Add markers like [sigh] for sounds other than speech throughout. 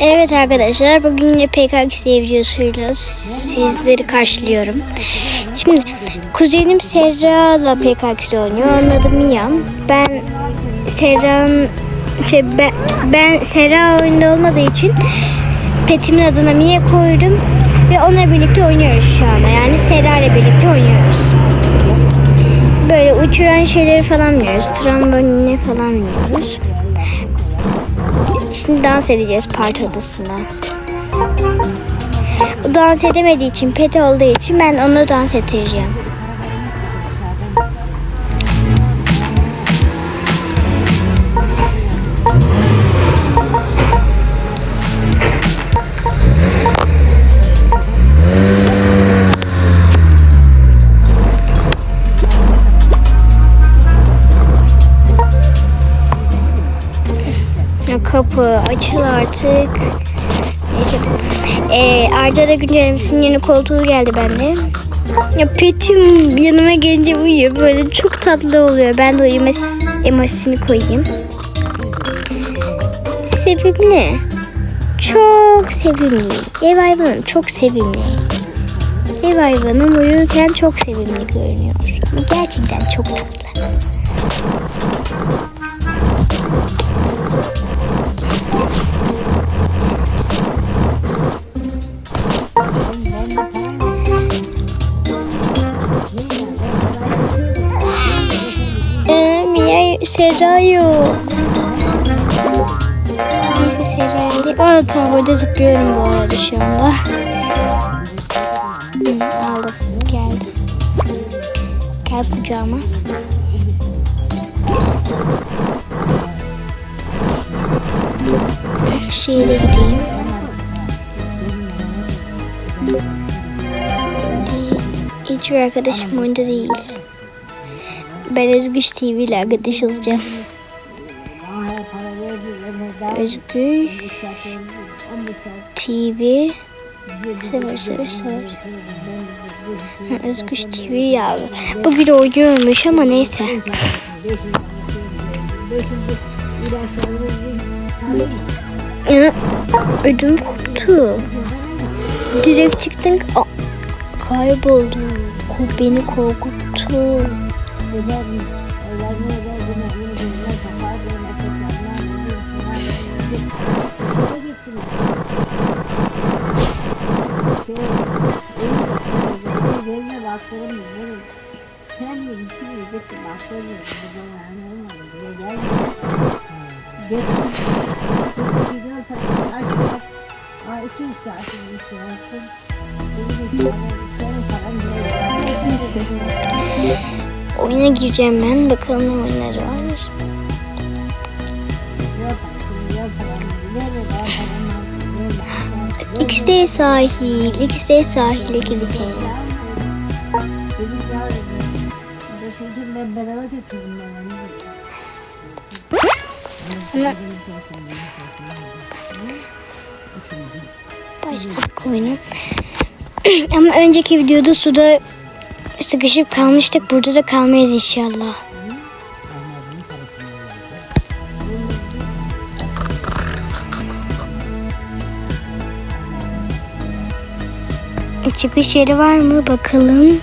Evet arkadaşlar bugün PKX videosuyla sizleri karşılıyorum. Şimdi kuzenim Serra'la PKX oynuyor. Onun adı Mia. Ben Serra'nın şey, ben, ben Serra oyunda olmadığı için petimin adına Mia koydum ve onunla birlikte oynuyoruz şu anda. Yani Serra ile birlikte oynuyoruz. Böyle uçuran şeyleri falan biliyoruz. Tramboline falan biliyoruz. Şimdi dans edeceğiz parti odasında. O dans edemediği için, pet olduğu için ben onu dans ettireceğim. Kapı açıl artık. Neyse. Ee, Arda da güncellemesinin yeni koltuğu geldi bende. Ya petim yanıma gelince uyuyor. Böyle çok tatlı oluyor. Ben de uyuma emojisini koyayım. Sevimli. Çok sevimli. Ev hayvanım çok sevimli. Ev hayvanım uyurken çok sevimli görünüyor. Gerçekten çok tatlı. Aa tamam orada zıplıyorum bu arada şu anda. Hı, aldım. Geldi. Gel kucağıma. Şehre gideyim. Hiçbir arkadaşım oyunda değil. Ben Özgüç TV ile arkadaş olacağım. Özgüç TV sever sever. Ha, Özgüç TV ya. Bugün oynuyormuş ama neyse. Ödüm koptu. Direkt çıktın. Aa, kayboldu. Beni korkuttu. Oyuna gireceğim ben. Bakalım ne oyunları var. [laughs] XD sahil, XD sahile gideceğim. Ama başladık. [clears throat] Ama önceki videoda suda sıkışıp kalmıştık. Burada da kalmayız inşallah. Çıkış yeri var mı bakalım.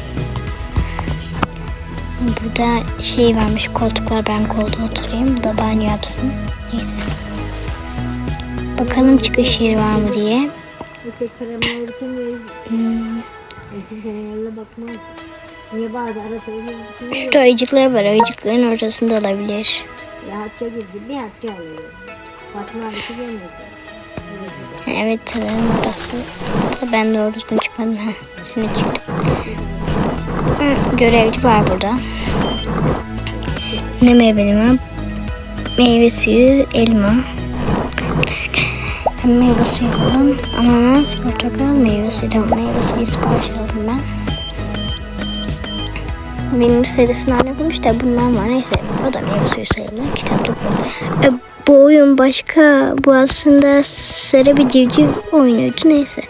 Burada şey varmış koltuklar ben koltuğa oturayım. Bu da banyo yapsın. Neyse. Bakalım çıkış yeri var mı diye. Hmm. [laughs] Şurada ayıcıklar var. Ayıcıkların ortasında olabilir. Evet sanırım orası. Ben doğru düzgün çıkmadım. Ha, şimdi çıktım. Görevci var burada. Ne meyveli var? Meyve suyu, elma. Meyve suyu aldım. Ananas, portakal, meyve suyu. Tamam meyve suyu sipariş aldım ben. Benim serisinden yapılmış da bundan var. Neyse o da meyve suyu sayılır. Kitaplık bu. E, bu oyun başka. Bu aslında sarı bir civciv oyunuydu. Neyse.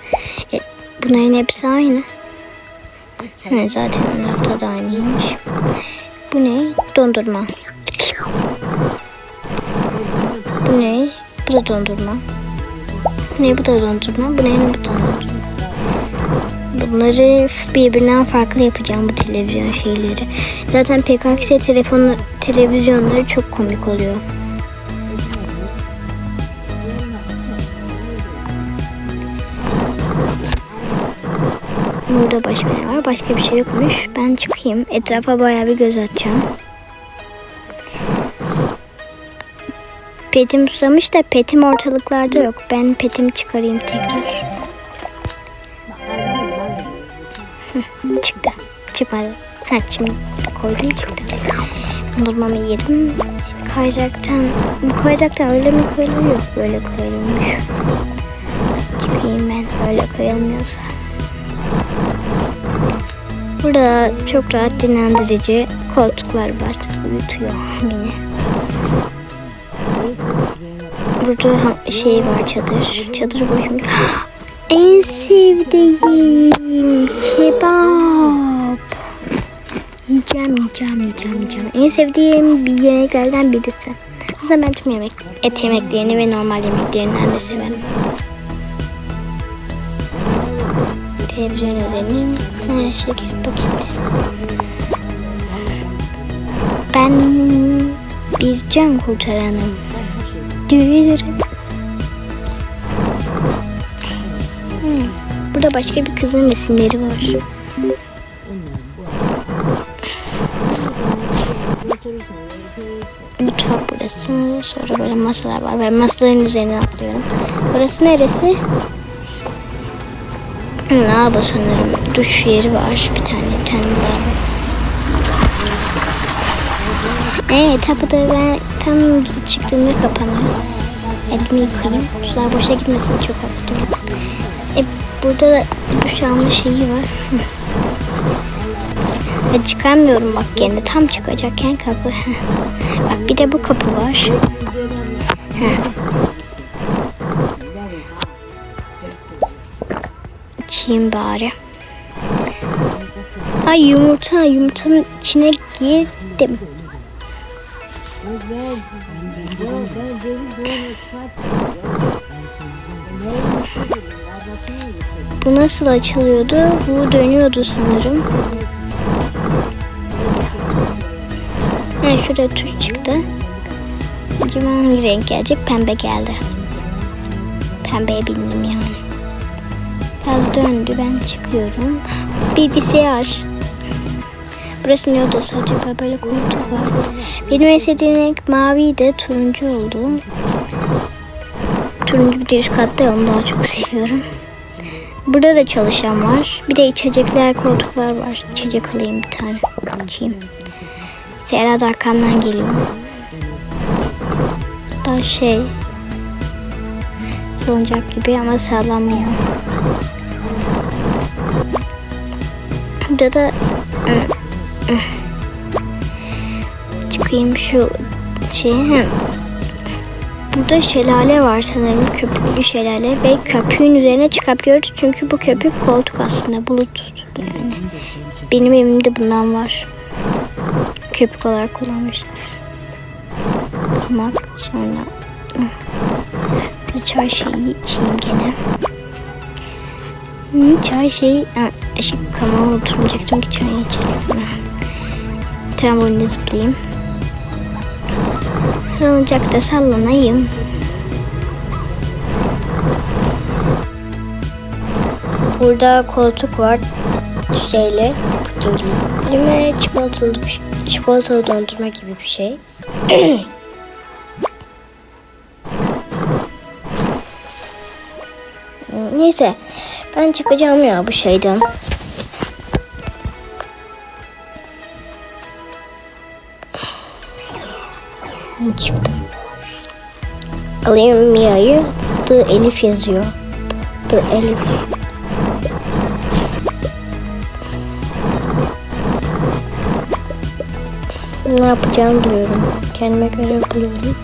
E, bunların hepsi aynı. Ha, zaten rafta da aynıymış. Bu ne? Dondurma. Bu ne? Bu da dondurma. Ne bu da dondurma. Bu ne bu da dondurma. Bunları birbirinden farklı yapacağım bu televizyon şeyleri. Zaten PKX telefon televizyonları çok komik oluyor. Burada başka ne var? Başka bir şey yokmuş. Ben çıkayım. Etrafa bayağı bir göz atacağım. Petim susamış da petim ortalıklarda yok. Ben petimi çıkarayım tekrar. Çıktı. Çıkmadı. Ha şimdi koydum çıktı. Dondurmamı yedim. Kayacaktan, bu kayacaktan öyle mi koyuluyor? Böyle koyuluyormuş. Çıkayım ben öyle koyulmuyorsa. Burada çok rahat dinlendirici koltuklar var. Uyutuyor beni. Burada şey var çadır. Çadır boşum. En sevdiğim kebap. Yiyeceğim, yiyeceğim, yiyeceğim, yiyeceğim. En sevdiğim yemeklerden birisi. Aslında ben tüm yemek, et yemeklerini ve normal yemeklerinden de severim. Televizyon özelim. Ha, şeker paket. Ben bir can kurtaranım. Dürürüm. Hmm, Burada başka bir kızın resimleri var. Mutfak burası. Sonra böyle masalar var. Ben masaların üzerine atlıyorum. Burası neresi? Lavabo sanırım. Duş yeri var. Bir tane, bir tane lavabo. Evet, tapuda ben tam çıktığımda kapanıyor. Elimi yıkayayım. Sular boşa gitmesin çok hafif E, burada da duş alma şeyi var. Ve [laughs] çıkamıyorum bak gene. Tam çıkacakken kapı. [laughs] Bak bir de bu kapı var. [laughs] Açayım bari. Ay yumurta, yumurtanın içine girdim. Bu nasıl açılıyordu? Bu dönüyordu sanırım. Ha şurada tuş çıktı. Acaba hangi renk gelecek? Pembe geldi. Pembeye bindim yani. Biraz döndü ben çıkıyorum. Bilgisayar. Burası ne odası acaba? Böyle koltuk var. Benim en sevdiğim renk maviydi. Turuncu oldu. Turuncu bir de üst katta onu daha çok seviyorum. Burada da çalışan var. Bir de içecekler, koltuklar var. İçecek alayım bir tane. İçeyim. Serhat arkamdan geliyor. Daha şey salıncak gibi ama sallamıyor. Burada da çıkayım şu şeye. Burada şelale var sanırım. Köpüklü şelale ve köpüğün üzerine çıkabiliyoruz. Çünkü bu köpük koltuk aslında. Bulut yani. Benim evimde bundan var. Köpük olarak kullanmışlar. Hamak sonra bir çay şeyi içeyim gene. Çay şeyi ha, ışık kamera oturmayacaktım ki çay içelim. Trambolinde zıplayayım. Salıncakta sallanayım. Burada koltuk var. Şeyle. Elime çikolatalı, şey- çikolatalı dondurma gibi bir şey. [clears throat] Neyse. Ben çıkacağım ya bu şeyden. Çıktım. Alayım Mia'yı. The Elif yazıyor. The Elif. Ne yapacağımı biliyorum. Kendime göre buluyorum.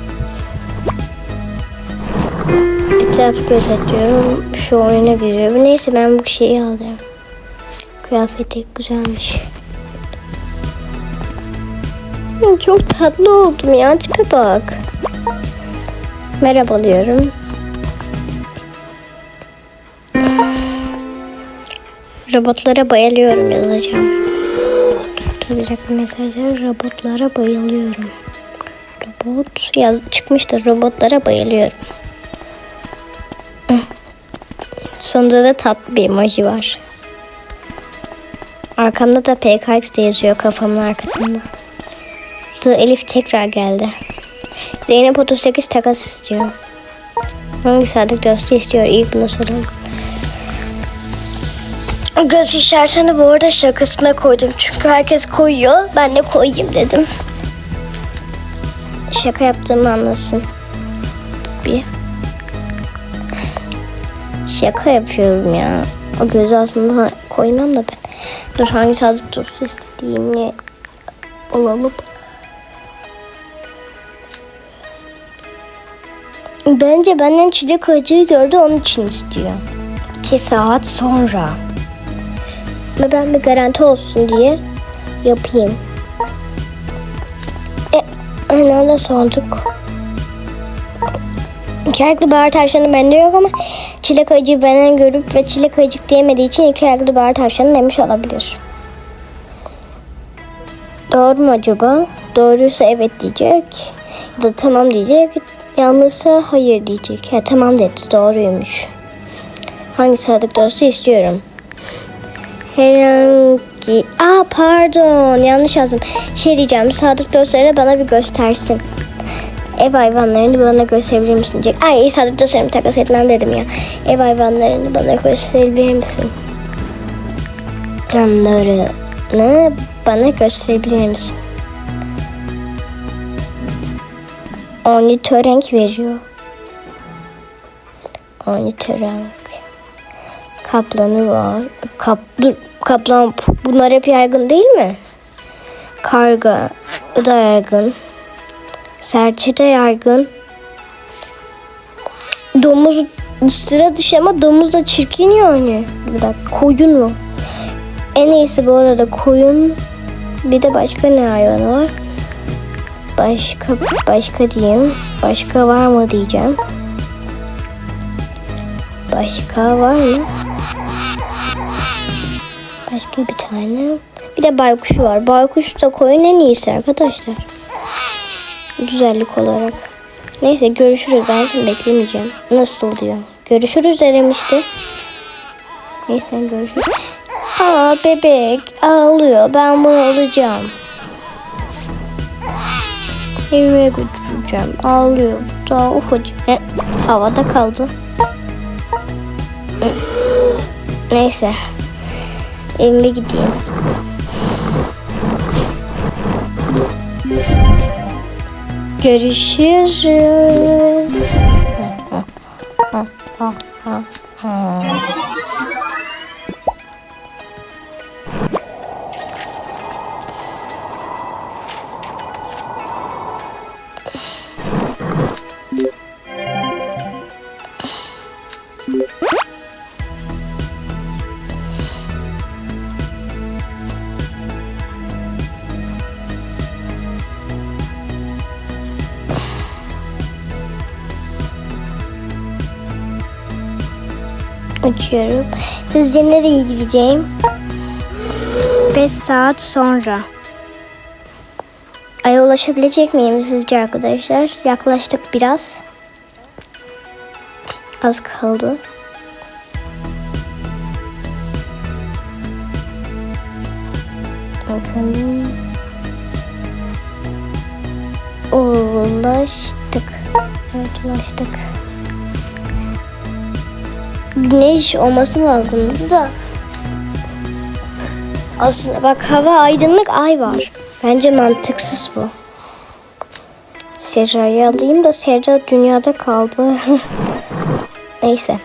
Etrafı gözetliyorum. Şu oyuna giriyorum. Neyse ben bu şeyi alacağım. Kıyafeti güzelmiş. Çok tatlı oldum ya. Tipe bak. Merhaba diyorum. Robotlara bayılıyorum yazacağım. Dur bir mesajlar. Robotlara bayılıyorum. Robot yaz çıkmıştır. Robotlara bayılıyorum. Sonunda da tatlı bir emoji var. Arkamda da PKX de yazıyor kafamın arkasında. The Elif tekrar geldi. Zeynep 38 takas istiyor. Hangi sadık dostu istiyor? İlk bunu soralım. Göz işaretini bu arada şakasına koydum. Çünkü herkes koyuyor. Ben de koyayım dedim. Şaka yaptığımı anlasın. Bir. Şaka yapıyorum ya. O gözü aslında koymam da ben. Dur hangi sadık dostu istediğini olalım. Bence benden çilek acıyı gördü onun için istiyor. İki saat sonra. Ve ben bir garanti olsun diye yapayım. E, aynı sorduk. İki ayaklı bahar tavşanı bende yok ama çilek acıyı benden görüp ve çilek acık diyemediği için iki ayaklı bahar tavşanı demiş olabilir. Doğru mu acaba? Doğruysa evet diyecek. Ya da tamam diyecek. Yanlışsa hayır diyecek. Ya tamam dedi. Doğruymuş. Hangi sadık dostu istiyorum? Herhangi... Aa pardon yanlış yazdım. Şey diyeceğim sadık dostlarını bana bir göstersin. Ev hayvanlarını bana gösterebilir misin diyecek. Ay sadık dostlarımı takas etmem dedim ya. Ev hayvanlarını bana gösterebilir misin? Yanlarını bana gösterebilir misin? Ornitorenk veriyor. Ornitorenk. Kaplanı var. Kap, dur, kaplan bunlar hep yaygın değil mi? Karga da yaygın. Serçe de yaygın. Domuz sıra dışı ama domuz da çirkin yani. Bir dakika koyun mu? En iyisi bu arada koyun. Bir de başka ne hayvanı var? Başka başka diyeyim. Başka var mı diyeceğim. Başka var mı? Başka bir tane. Bir de baykuşu var. Baykuş da koyun en iyisi arkadaşlar. Güzellik olarak. Neyse görüşürüz. Ben seni beklemeyeceğim. Nasıl diyor. Görüşürüz dedim işte. Neyse görüşürüz. Aa bebek ağlıyor. Ben bunu alacağım. Evime götüreceğim. Ağlıyor. Daha ufacık. E, havada kaldı. E, Neyse. Evime gideyim. Görüşürüz. Uçuyorum. Sizce nereye gideceğim? 5 saat sonra. Ay'a ulaşabilecek miyim sizce arkadaşlar? Yaklaştık biraz. Az kaldı. Bakalım. Ulaştık. Evet ulaştık. Güneş olması lazımdı da. Aslında bak hava aydınlık ay var. Bence mantıksız bu. Serra'yı alayım da Serra dünyada kaldı. [laughs] Neyse.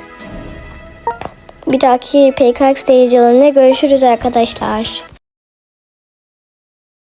Bir dahaki PKX seyircilerine görüşürüz arkadaşlar.